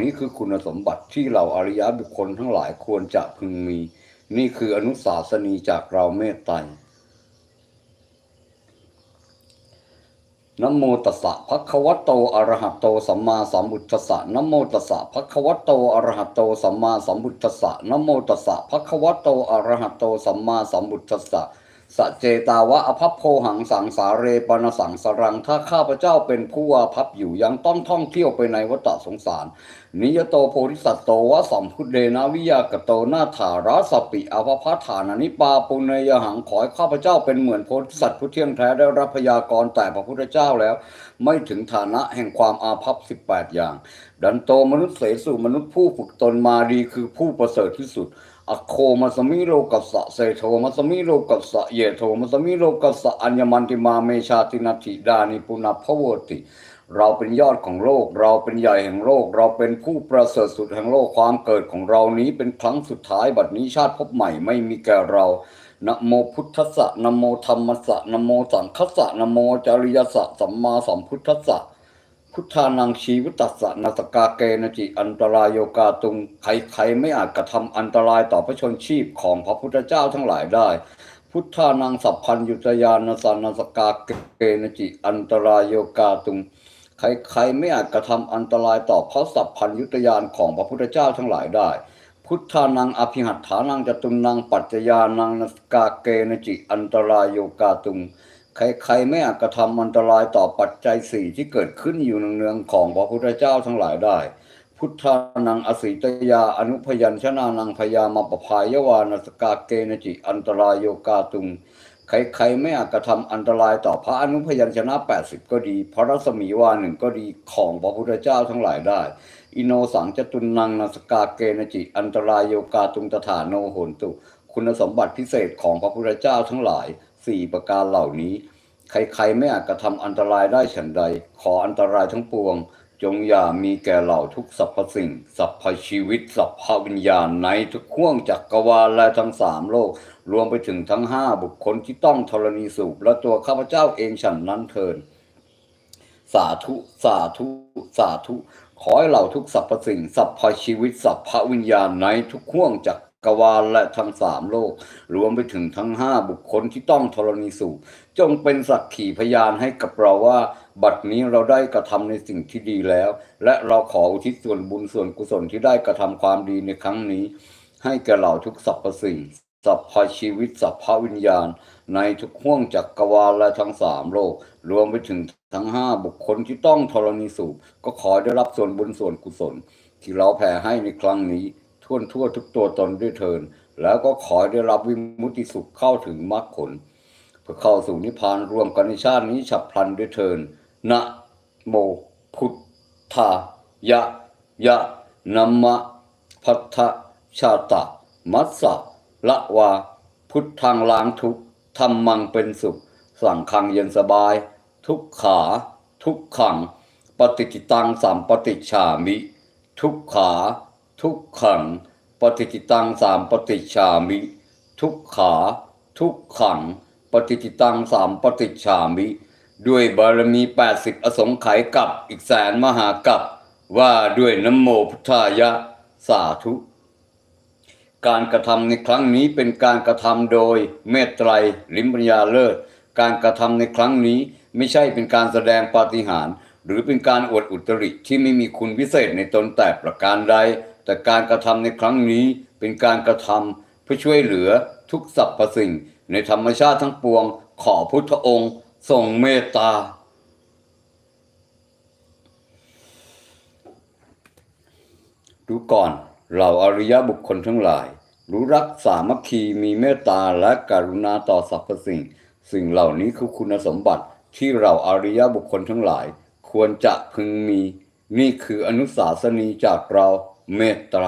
นี้คือคุณสมบัติที่เราอริยบุคคลทั้งหลายควรจะพึงมี นี่คืออนุสาสนีจากเราเมตไตรนโมตัสสะภะคะวะโตอะระหะโตสัมมาสัมพุทธัสสะนโมตัสสะภะคะวะโตอะระหะโตสัมมาสัมพุทธัสสะนโมตัสสะภะคะวะโตอะระหะโตสัมมาสัมพุทธัสสะ สเจตาวะอภัพโพหังสังสาเรปนสังสรัง ถ้าข้าพเจ้าเป็นผู้อาภัพอยู่ยังต้องท่องเที่ยวไปในวัฏสงสาร นิยโตโพธิสัตโตวะสัมพุทเดนาวิยากโตนาถาราสปิอภพาฐานานิปาปุเนยหังขอให้ข้าพเจ้าเป็นเหมือนโพธิสัตว์ผู้เที่ยงแท้ได้รับพยากรแต่พระพุทธเจ้าแล้ว ไม่ถึงฐานะแห่งความอาภัพสิบแปดอย่าง ดันโตมนุษย์เสสู่มนุษย์ผู้ฝึกตนมาดีคือผู้ประเสริฐที่สุด อโคมัสมิโลกัสสะเซโทมัสมิโลกัสสะเยโทมัสมิโลกัสสะอัญญมันติมาเมชาตินาธิดานิปุณพโวติเราเป็นยอดของโลก เราเป็นใหญ่แห่งโลก เราเป็นผู้ประเสริฐสุดแห่งโลกความเกิดของเรานี้เป็นครั้งสุดท้ายบัดนี้ชาติพบใหม่ไม่มีแก่เรานะโมพุทธสะนะโมธรรมสะนะโมสังคสะนะโมจริยสะสัมมาสัมพุทธสสะ พุทธานังชีวิตัสสะนาสกาเกนจิอันตรายโยกาตุงใครๆไม่อาจกระทำอันตรายต่อพระชนชีพของพระพุทธเจ้าทั้งหลายได้ พุทธานังสัพพัญยุตยานาสานาสกาเกนจิอันตรายโยกาตุงใครๆไม่อาจกระทำอันตรายต่อพระสัพพัญยุตยานของพระพุทธเจ้าทั้งหลายได้ พุทธานังอภิหัตถานังจตุนังปัจจยานังนาสกาเกนจิอันตรายโยกาตุง ใครๆไม่อาจกระทำอันตรายต่อปัจจัยสี่ที่เกิดขึ้นอยู่เนืองๆของพระพุทธเจ้าทั้งหลายได้ พุทธานังอสิตยาอนุพยัญชนะนังพยามาปภายวานสกาเกนจิ อันตรายโยกาตุงใครๆไม่อาจกระทำอันตรายต่อพระอนุพยัญชนะ 80 ก็ดี พระรัศมีวาหนึ่งก็ดีของพระพุทธเจ้าทั้งหลายได้ อิโนสังจตุนังนาสกาเกนจิ อันตรายโยกาตุงตถาโนโหนตุ คุณสมบัติพิเศษของพระพุทธเจ้าทั้งหลายสี่ประการเหล่านี้ ใครๆไม่อาจกระทำอันตรายได้ฉันใด ขออันตรายทั้งปวง จงอย่ามีแก่เหล่าทุกสรรพสิ่งสรรพชีวิตสรรพวิญญาณในทุกข่วงจักกรวาลและทั้งสามโลก รวมไปถึงทั้งห้าบุคคลที่ต้องธรณีสูบและตัวข้าพเจ้าเองฉันนั้นเทินสาธุ สาธุ สาธุ ขอให้เหล่าทุกสรรพสิ่งสรรพชีวิตสรรพวิญญาณในทุกข่วงจัก กรวาลและทั้งสามโลก รวมไปถึงทั้งห้าบุคคลที่ต้องธรณีสูบจงเป็นสักขีพยานให้กับเราว่า บัดนี้เราได้กระทำในสิ่งที่ดีแล้ว และเราขออุทิศส่วนบุญส่วนกุศลที่ได้กระทำความดีในครั้งนี้ ให้แก่เหล่าทุกสรรพสิ่งสรรพชีวิตสรรพวิญญาณ ในทุกห้วงจักกรวาลและทั้งสามโลก รวมไปถึงทั้งห้าบุคคลที่ต้องธรณีสูบก็ขอได้รับส่วนบุญส่วนกุศล ที่เราแผ่ให้ในครั้งนี้ ทั่วทั่วทุกตัวตนด้วยเทิน แล้วก็ขอได้รับวิมุติสุขเข้าถึงมรรคผลเพื่อเข้าสู่นิพพานรวมกันในชาตินี้ฉับพลันด้วยเทินนะโมพุทธายะยะนัมมะพัทธชาตะ มัสสะละวา พุทธังล้างทุกข์ธรรมังเป็นสุข สั่งคังเย็นสบาย ทุกขา ทุกขัง ปฏิจิตังสัมปติชามิ ทุกขา ทุกขังปฏิจิตังสามปฏิชามิ ทุกขา ทุกขัง ปฏิจิตังสามปฏิชามิ ด้วยบารมี80อสงไขยกับอีกแสนมหากับว่าด้วยน้ำโมพุทธายะสาธุ การกระทำในครั้งนี้เป็นการกระทำโดยเมตไตรลิมปัญญาเลิศ การกระทำในครั้งนี้ไม่ใช่เป็นการแสดงปาฏิหาริย์หรือเป็นการอวดอุตริที่ไม่มีคุณพิเศษในตนแต่ประการใด แต่การกระทำในครั้งนี้เป็นการกระทำเพื่อช่วยเหลือทุกสรรพสิ่ง ในธรรมชาติทั้งปวง ขอพุทธองค์ทรงเมตตา ดูก่อนเหล่าอริยบุคคลทั้งหลาย รู้รักสามัคคีมีเมตตาและกรุณาต่อสรรพสิ่ง สิ่งเหล่านี้คือคุณสมบัติที่เราอริยบุคคลทั้งหลาย ควรจะพึงมี นี่คืออนุสาสนีจากเรา เมตไตร